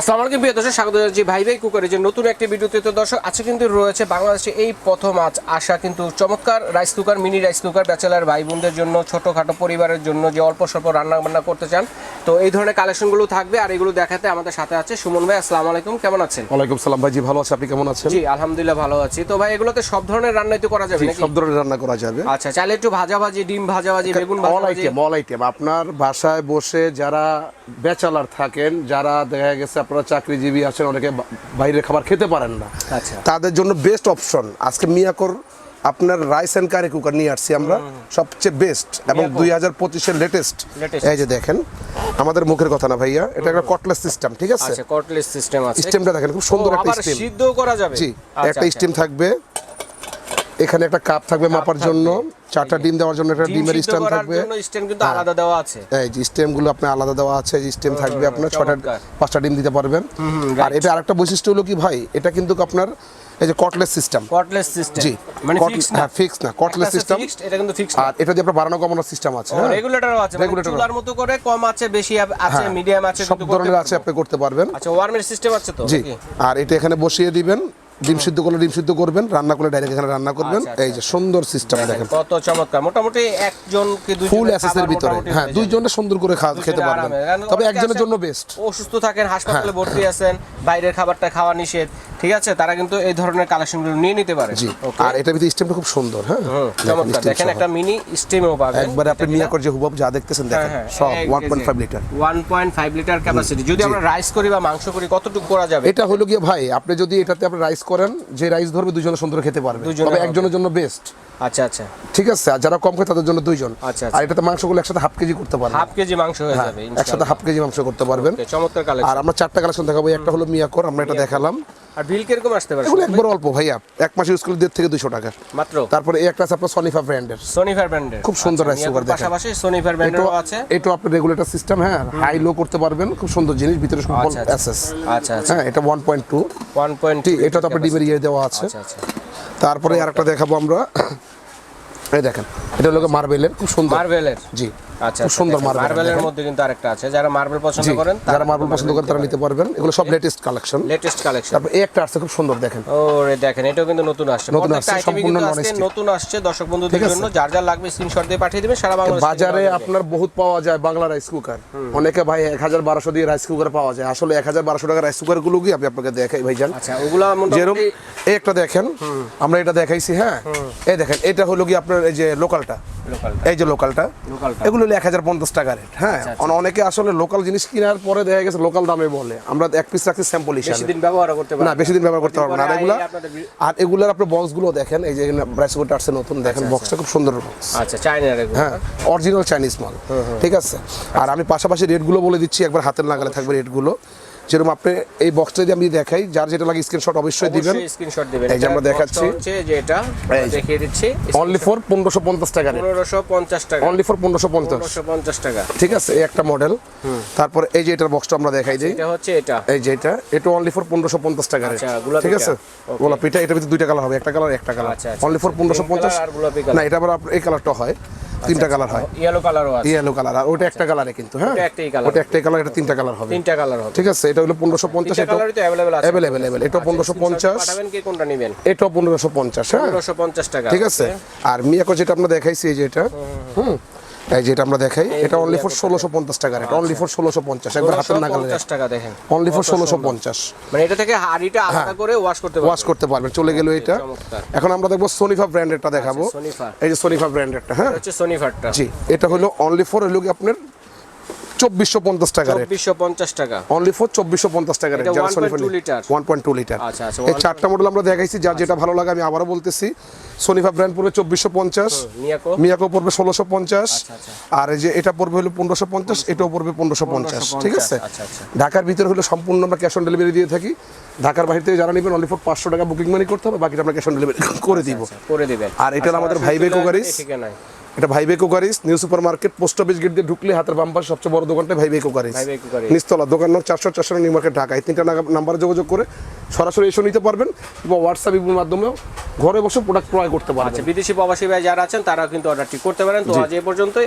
আসসালামু আলাইকুম প্রিয় দর্শক স্বাগত জানাচ্ছি ভাই ভাই কুকারের যে নতুন একটি ভিডিওতে। তো দর্শক আজকে কিন্তু রয়েছে বাংলাদেশে এই প্রথম আজ আসা কিন্তু চমৎকার rice cooker mini rice cooker bachelor ভাই বোনদের জন্য ছোটোখাটো পরিবারের জন্য যে অল্প স্বল্প রান্না বান্না করতে চান। তো এই ধরনের কালেকশনগুলো থাকবে আর এগুলো দেখাতে আমাদের সাথে আছে সুমন ভাই আসসালামু আলাইকুম কেমন আছেন? ওয়ালাইকুম সালাম ভাই জি ভালো আছে আপনি কেমন আছেন? জি আলহামদুলিল্লাহ ভালো আছি। তো ভাই এগুলোতে সব ধরনের রান্নাই তো করা যাবে নাকি? সব ধরনের রান্না করা যাবে। আচ্ছা চাইলে একটু ভাজা ভাজি ডিম ভাজা ভাজি বেগুন ভাজা ভাজি আইটেম অল আইটেম আপনার বাসায় বসে যারা ব্যাচেলার থাকেন যারা দেখা গেছে আপনারা চাকরিজীবী আছেন অনেকে বাইরের খাবার খেতে পারেন না। আচ্ছা। তাদের জন্য বেস্ট অপশন আজকে মিয়াকর আপনার রাইস অ্যান্ড কারি কুকার নিয়ে আসছি আমরা সবচেয়ে বেস্ট এবং। দুই হাজার পঁচিশের লেটেস্ট এই যে দেখেন আমাদের মুখের কথা না ভাইয়া এটা একটা কটলেস সিস্টেম ঠিক আছে? আচ্ছা কটলেস সিস্টেম আছে। স্টেমটা দেখেন খুব সুন্দর একটা স্টিম স্টেম করা যাবে? জি আচ্ছা, একটা আচ্ছা। স্টিম থাকবে। এখানে একটা কাপ থাকবে মাপার জন্য চারটা ডিম দেওয়ার জন্য একটা ডিমের স্ট্যান্ড থাকবে। স্ট্যান্ড কিন্তু হ্যাঁ। আলাদা দেওয়া আছে। এই যে স্টেমগুলো আপনার আলাদা দেওয়া আছে যে স্টেম থাকবে আপনার ছটা পাঁচটা ডিম দিতে পারবেন। আর এটা আরেকটা বৈশিষ্ট্য হলো কি ভাই এটা কিন্তু আপনার এই যে কটলেস সিস্টেম কটলেস সিস্টেম জি মানে ফিক্স না? হ্যাঁ ফিক্স না কটলেস সিস্টেম এটা কিন্তু ফিক্স আর এটা দিয়ে আপনার বাড়ানো কমানোর সিস্টেম আছে হ্যাঁ। রেগুলেটরও আছে মানে Regulator চুলার মতো করে কম আছে বেশি আছে হ্যাঁ, মিডিয়াম আছে সব ধরনের আছে আপনি করতে পারবেন। আচ্ছা ওয়ার্মের সিস্টেম আছে তো জি আর এটা এখানে বসিয়ে দিবেন ডিম সিদ্ধ করলে ডিম সিদ্ধ করবেন রান্না করলে ডাইরেক্ট এখানে রান্না করবেন। আচ্ছা, আচ্ছা। এই যে সুন্দর সিস্টেম দেখেন কত চমৎকার। মোটামুটি একজন কি দুইজন ফুল অ্যাসেসের ভিতরে। হ্যাঁ দুইজনে সুন্দর করে খেতে পারবেন। তবে একজনের জন্য বেস্ট অসুস্থ থাকেন হাসপাতালে হ্যাঁ। ভর্তি আছেন বাইরের খাবারটা খাওয়া নিষেধ। ঠিক আছে? তারা কিন্তু এই ধরনের কালেকশনগুলো নিয়ে নিতে পারে। জি। আর এটা ভিতরে স্টেমটা খুব সুন্দর হ্যাঁ? চমৎকার। দেখেন একটা মিনি স্টেমও পাবেন। একবার আপনি মিয়াকর যে হুবব যা দেখতেছেন দেখেন। হ্যাঁ, সব one point five litre one point five litre capacity যদি আমরা রাইস করি বা মাংস করি কতটুকু করা যাবে? এটা হলো গিয়ে ভাই আপনি যদি এটাতে আপনি রাইস করেন যে রাইস ধরবে দুজনে সুন্দর খেতে পারবে। তবে একজনের জন্য বেস্ট আচ্ছা আচ্ছা। ঠিক আছে আর যারা কম খায় তাদের জন্য দুইজন। আচ্ছা, আর আচ্ছা। এটাতে মাংসগুলো একসাথে হাফ কেজি করতে পারবেন। হাফ কেজি মাংস হয়ে হ্যাঁ, যাবে একসাথে হাফ কেজি মাংস করতে পারবেন। চমৎকার কালেকশন আর আমরা চারটা কালেকশন দেখাবো একটা হলো মিয়াকর আমরা এটা দেখালাম। আর বিল কীরকম আসতে পারে? এগুলো একবার অল্প ভাইয়া এক মাস ইউজ করলে দেড় থেকে দুশো টাকা। মাত্র? তারপরে এই একটা আছে আপনার সনিফা ব্র্যান্ডের সোনিফার ব্র্যান্ডের খুব সুন্দর rice cooker দেখেন। পাশাপাশি সোনিফার ব্র্যান্ডেরও আছে। এটা আপনার রেগুলেটর সিস্টেম হ্যাঁ হাই লো করতে পারবেন খুব সুন্দর জিনিস ভিতরে সব আচ্ছা, আচ্ছা। অ্যাসেস আচ্ছা আচ্ছা। হ্যাঁ এটা one point two one point এটা তো আপনার ডিমের ইয়ে দেওয়া আছে। আচ্ছা আচ্ছা। তারপরে আরেকটা দেখাবো আমরা। এই দেখেন এটা হলো মার্বেলের খুব সুন্দর। মার্বেলের জি। আচ্ছা সুন্দর মার্বেলের মধ্যে কিন্তু আরেকটা আছে। যারা মার্বেল পছন্দ করেন যারা মার্বেল পছন্দ করেন তারা নিতে পারবেন। এগুলো সব লেটেস্ট কালেকশন লেটেস্ট কালেকশন তারপর এই একটা আসছে খুব সুন্দর দেখেন। ওরে দেখেন এটাও কিন্তু নতুন আসছে। নতুন আসছে, সম্পূর্ণ কিন্তু non আজকে stick। নতুন আসছে দর্শক বন্ধুদের জন্য। যার যার লাগবে স্ক্রিনশট দিয়ে পাঠিয়ে দিবেন সারা বাংলাদেশ বাজারে আপনার বহুত পাওয়া যায় বাংলা রাইস কুকার অনেকে ভাই এক হাজার বারোশো দিয়ে রাইস কুকার পাওয়া যায়। আসলে এক হাজার বারোশো টাকা রাইস কুকারগুলো কি আমি আপনাকে দেখাই ভাইজান? আচ্ছা ওগুলা যেরকম এই একটা দেখেন আমরা এটা দেখাইছি হ্যাঁ? এই দেখেন এটা হলো কি আপনার এই যে লোকালটা লোকালটা এই যে লোকালটা লোকালটা এগুলো হলো এক হাজার পঞ্চাশ টাকা রেট হ্যাঁ? অনেকে আসলে লোকাল জিনিস কেনার পরে দেখা গেছে লোকাল দামে বলে। আমরা এক পিস রাখছি স্যাম্পল বেশি হিসাবে দিন ব্যবহার করতে না বেশি দিন ব্যবহার করতে পারব না। এগুলা আর এগুলার আপনার বক্সগুলো দেখেন এই যে ব্রাইস আসছে নতুন দেখেন বক্সটা খুব সুন্দর বক্স আচ্ছা চাইনার হ্যাঁ অরিজিনাল চাইনিজ মাল ঠিক আছে? আর আমি পাশাপাশি রেটগুলো বলে দিচ্ছি একবার হাতের লাগালে থাকবে রেটগুলো যেরকম আপনি এই বক্সটা যদি আমি দেখাই যার যেটা লাগে স্ক্রিনশট অবশ্যই দিবেন। স্ক্রিনশট দিবেন। এই যে আমরা দেখাচ্ছি। হচ্ছে যে এটা দেখিয়ে দিচ্ছি। অনলি ফর পনেরোশো পঞ্চাশ টাকা রেট পনেরোশো পঞ্চাশ টাকা। অনলি ফর পনেরোশো পঞ্চাশ। পনেরোশো পঞ্চাশ টাকা। ঠিক আছে এই একটা মডেল তারপর এই যে এটার বক্সটা আমরা দেখাই দিই। এটা হচ্ছে এটা। এই যে এটা এটা অনলি ফর পনেরোশো পঞ্চাশ টাকা রেট আচ্ছা, ঠিক আছে? টা। Okay. গোলাপ পিঠা এটার ভিতরে দুইটা কালার হবে একটা কালার একটা কালার আচ্ছা, আচ্ছা, অনলি ফর আচ্ছা। পনেরোশো Pink পঞ্চাশ। color আর গোলাপি। না এটা আবার এই কালারটা হয়। তিনটা কালার হয়। ইয়েলো কালারও আছে। ইয়েলো কালার আর ওটা একটা কালারে কিন্তু হ্যাঁ? ওটা একটাই কালার ওটা একটাই কালার এটা তিনটা কালার হবে। তিনটা কালার হবে। ঠিক আছে এটা হলো পনেরোশো পঞ্চাশ তিনটা এটা কালারই তো अवेलेबल আছে। अवेलेबल अवेलेबल এটা পনেরোশো screenshot পঞ্চাশ। পাঠাবেন কি কোনটা নেবেন? পনেরোশো পঞ্চাশ হ্যাঁ। পনেরোশো পঞ্চাশ টাকা ঠিক আছে। আর মিয়াকো যেটা আমরা দেখাইছি এই যে এটা হুম। এই যেটা আমরা দেখাই এটা অনলি ফর ষোলোশো পঞ্চাশ টাকা রেট অনলি ফর ষোলোশো পঞ্চাশ একবার হাতের নাগালে টাকা দেখেন। অনলি ফর ষোলোশো। পঞ্চাশ। মানে এটা থেকে হাড়িটা আলাদা করে ওয়াশ করতে ওয়াশ করতে পারবেন চলে গেল এটা। এখন আমরা দেখব সোনিফা ব্র্যান্ডেরটা দেখাবো। আচ্ছা। এই যে সোনিফা ব্র্যান্ডেরটা হ্যাঁ? এটা হচ্ছে সোনিফারটা জি এটা হলো অনলি ফর হলো কি আপনার চব্বিশশো পঞ্চাশ টাকা চব্বিশশো পঞ্চাশ টাকা। অনলি ফর চব্বিশশো পঞ্চাশ টাকা রেট এটা যারা 1.2 সোনিফা লিটার। ওয়ান পয়েন্ট টু লিটার আচ্ছা, আচ্ছা, এই চারটা মডেল আমরা দেখাইছি যার যেটা ভালো লাগে আমি আবারও বলতেছি। সোনিফা ব্র্যান্ড পড়বে চব্বিশশো পঞ্চাশ মিয়াকো পড়বে ষোলোশো পঞ্চাশ আচ্ছা। আর এই যে এটা পড়বে হলো পনেরোশো পঞ্চাশ এটাও পড়বে পনেরোশো পঞ্চাশ ঠিক আছে? আচ্ছা, আচ্ছা। ঢাকার ভিতরে হলো সম্পূর্ণ আমরা ক্যাশ অন ডেলিভারি দিয়ে থাকি। ঢাকার বাইরে থেকে যারা নেবেন অনলি ফর পাঁচশো টাকা বুকিং মানি করতে হবে বাকিটা আমরা ক্যাশ অন ডেলিভারি করে দিব। আচ্ছা, করে দিবেন। আর এটা আমাদের ভাই। ঠিকানায়। এটা ভাই ভাই cookeries new super market post office gate দিয়ে ঢুকলে হাতের বাম পাশে সবচেয়ে বড় দোকানটা ভাই ভাই কুকারিস। নিস্তলা দোকান নং চারশো চারশো নিউ মার্কেট ঢাকা। এই তিনটা নাম্বারে যোগাযোগ করে সরাসরি এসে নিতে পারবেন বা হোয়াটসঅ্যাপ এর মাধ্যমেও ঘরে বসে প্রোডাক্ট ক্রয় করতে পারবেন। আচ্ছা বিদেশি প্রবাসী ভাই যারা আছেন তারা কিন্তু অর্ডারটি করতে পারেন। তো আজ এই পর্যন্তই।